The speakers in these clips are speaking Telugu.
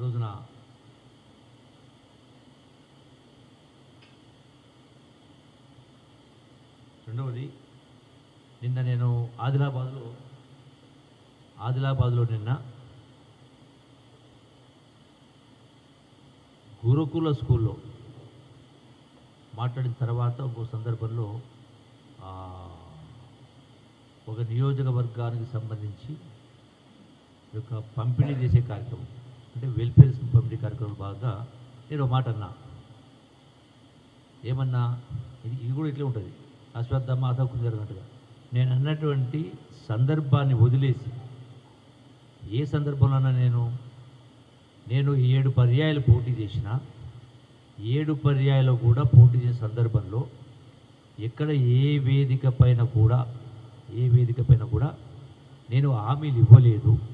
రోజున రెండవది నిన్న నేను ఆదిలాబాద్లో ఆదిలాబాద్లో నిన్న గురుకుల స్కూల్లో మాట్లాడిన తర్వాత ఇంకో సందర్భంలో ఒక నియోజకవర్గానికి సంబంధించి ఒక యొక్క పంపిణీ చేసే కార్యక్రమం. అంటే వెల్ఫేర్ పబ్లిక్ పంపిణీ కార్యక్రమం భాగంగా నేను ఒక మాట అన్నా. ఏమన్నా? ఇది ఇది కూడా ఇట్లే ఉంటుంది. అశ్వత్థ మాత కుదిరినట్టుగా నేను అన్నటువంటి సందర్భాన్ని వదిలేసి ఏ సందర్భంలోనైనా నేను నేను ఏడు పర్యాయాలు పోటీ చేసిన ఏడు పర్యాయాలు కూడా పోటీ చేసిన సందర్భంలో ఎక్కడ ఏ వేదిక పైన కూడా ఏ వేదిక పైన కూడా నేను హామీలు ఇవ్వలేదు.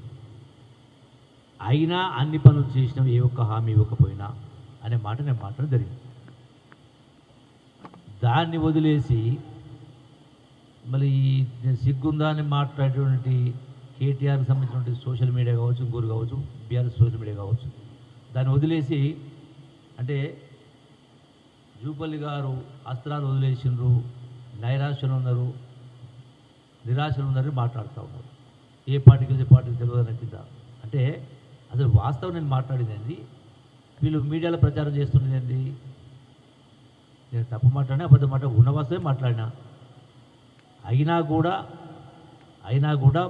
అయినా అన్ని పనులు చేసిన ఏ ఒక్క హామీ ఇవ్వకపోయినా అనే మాట నేను మాట్లాడడం జరిగింది. దాన్ని వదిలేసి మళ్ళీ సిగ్గుందా అని మాట్లాడేటువంటి కేటీఆర్కి సంబంధించినటువంటి సోషల్ మీడియా కావచ్చు ఇంకోరు కావచ్చు బీఆర్ఎస్ సోషల్ మీడియా కావచ్చు దాన్ని వదిలేసి అంటే జూపల్లి గారు అస్త్రాలు వదిలేసిండ్రు నైరాశ్యలు ఉన్నారు నిరాశలు ఉన్నారని మాట్లాడుతూ ఉన్నారు. ఏ పార్టీకి వెళ్తే పార్టీకి తెలియదు అంటే అసలు వాస్తవం నేను మాట్లాడేది ఏంది? వీళ్ళు మీడియాలో ప్రచారం చేస్తున్నది ఏంది? నేను తప్పు మాట్లాడినా అబద్ధం మాట ఉన్న వాస్తవే మాట్లాడినా. అయినా కూడా అయినా కూడా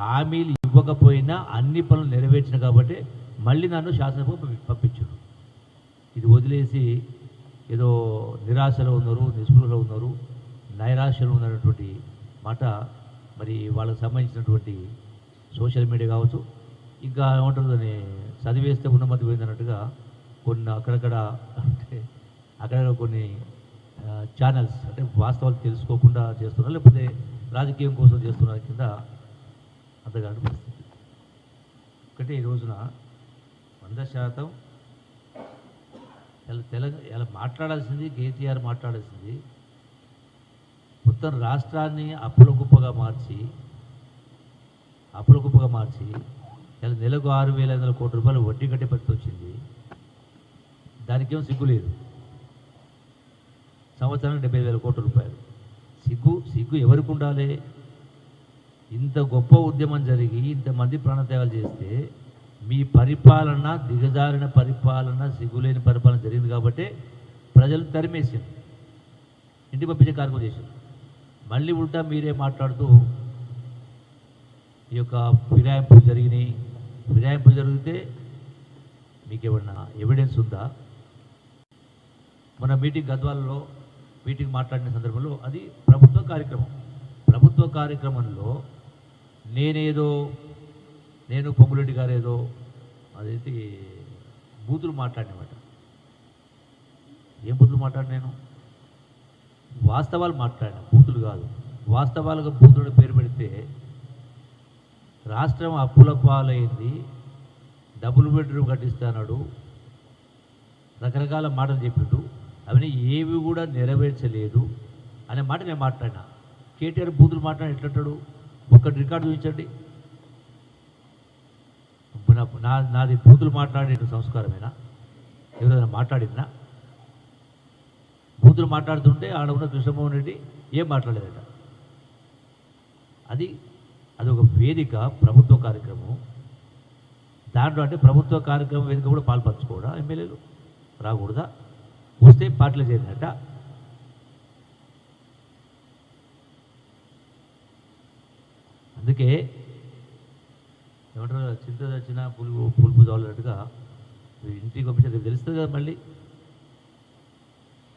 హామీలు ఇవ్వకపోయినా అన్ని పనులు నెరవేర్చిన కాబట్టి మళ్ళీ నన్ను శాసనసభ పంపించాడు ఇది వదిలేసి ఏదో నిరాశలో ఉన్నారు నిస్పృహలో ఉన్నారు నైరాశ్యలో ఉన్నటువంటి మాట మరి వాళ్ళకి సంబంధించినటువంటి సోషల్ మీడియా కావచ్చు ఇంకా ఏమంటారు దాన్ని చదివేస్తే ఉన్నమతి పోయిందన్నట్టుగా కొన్ని అక్కడక్కడ అంటే అక్కడ కొన్ని ఛానల్స్ అంటే వాస్తవాలు తెలుసుకోకుండా చేస్తున్నారు లేకపోతే రాజకీయం కోసం చేస్తున్నారు కింద అంతగాని పరిస్థితి ఒకటి ఈ రోజున వంద శాతం ఇలా తెలంగాణ ఇలా మాట్లాడాల్సింది కేటీఆర్ మాట్లాడాల్సింది మొత్తం రాష్ట్రాన్ని అప్పుల కుప్పగా మార్చి అప్పుల కుప్పగా మార్చి ఇలా నెలకు ఆరు వేల ఐదు వందల కోట్ల రూపాయలు వడ్డీ కట్టే పరిస్థితి వచ్చింది. దానికేం సిగ్గు లేదు. సంవత్సరానికి డెబ్బై వేల కోట్ల రూపాయలు. సిగ్గు సిగ్గు ఎవరికి ఉండాలి? ఇంత గొప్ప ఉద్యమం జరిగి ఇంతమంది ప్రాణత్యాగాలు చేస్తే మీ పరిపాలన దిగజారిన పరిపాలన సిగ్గులేని పరిపాలన జరిగింది కాబట్టి ప్రజలు తరిమేసారు ఇంటికి పంపించే కార్యక్రమం చేశారు. మళ్ళీ ఉంటా మీరే మాట్లాడుతూ ఈ యొక్క ఫిరాయింపులు జరిగినాయి. ఫిరాయింపులు జరిగితే మీకు ఏమన్నా ఎవిడెన్స్ ఉందా? మన మీటింగ్ గద్వాలలో మీటింగ్ మాట్లాడిన సందర్భంలో అది ప్రభుత్వ కార్యక్రమం. ప్రభుత్వ కార్యక్రమంలో నేనేదో నేను పొంగులెడ్డి గారేదో అదైతే బూతులు మాట్లాడినమాట. ఏం బూతులు మాట్లాడి నేను? వాస్తవాలు మాట్లాడిన బూతులు కాదు. వాస్తవాలుగా బూతులు పేరు పెడితే రాష్ట్రం అప్పుల పాలైంది. డబుల్ బెడ్రూమ్ కట్టిస్తాడు రకరకాల మాటలు చెప్పిండు. అవన్నీ ఏవి కూడా నెరవేర్చలేదు అనే మాట నేను మాట్లాడినా. కేటీఆర్ బూతులు మాట్లాడిన ఎట్లంటాడు? ఒక్కటి రికార్డు చూపించండి. నా- నాది బూతులు మాట్లాడే సంస్కారమేనా? ఎవరైనా మాట్లాడినా బూతులు మాట్లాడుతుంటే ఆడ ఉన్న కృష్ణమోహన్ రెడ్డి ఏం మాట్లాడలేదట? అది అది ఒక వేదిక ప్రభుత్వ కార్యక్రమం. దాంట్లో అంటే ప్రభుత్వ కార్యక్రమం వేదిక కూడా పాల్పంచుకోవడా ఎమ్మెల్యేలు రాకూడదా? వస్తే పార్టీలో చేరినట్ట? అందుకే ఏమంటారు చింత చచ్చిన పులుపు పులుపు చాలన్నట్టుగా ఇంటికి పంపించే రేపు తెలుస్తుంది కదా మళ్ళీ?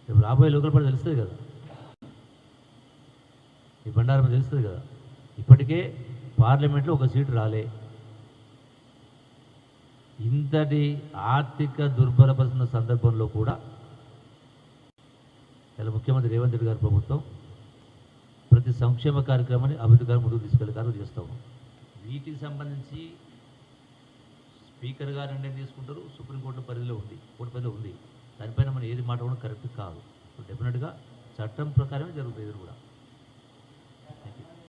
రేపు రాబోయే లోకల్ పడి తెలుస్తుంది కదా? ఈ బండారం తెలుస్తుంది కదా? ఇప్పటికే పార్లమెంట్లో ఒక సీటు రాలే. ఇంతటి ఆర్థిక దుర్బలపరుస్తున్న సందర్భంలో కూడా ఇలా ముఖ్యమంత్రి రేవంత్ రెడ్డి గారి ప్రభుత్వం ప్రతి సంక్షేమ కార్యక్రమాన్ని అభివృద్ధి గారు ముందుకు తీసుకెళ్ళగారు చేస్తాము. వీటికి సంబంధించి స్పీకర్ గారు నిర్ణయం తీసుకుంటారు సుప్రీంకోర్టు పరిధిలో ఉంది కోర్టు పరిధిలో ఉంది. దానిపైన మనం ఏది మాట్లాడడం కరెక్ట్ కాదు. డెఫినెట్గా చట్టం ప్రకారమే జరుగుతుంది ఇది కూడా.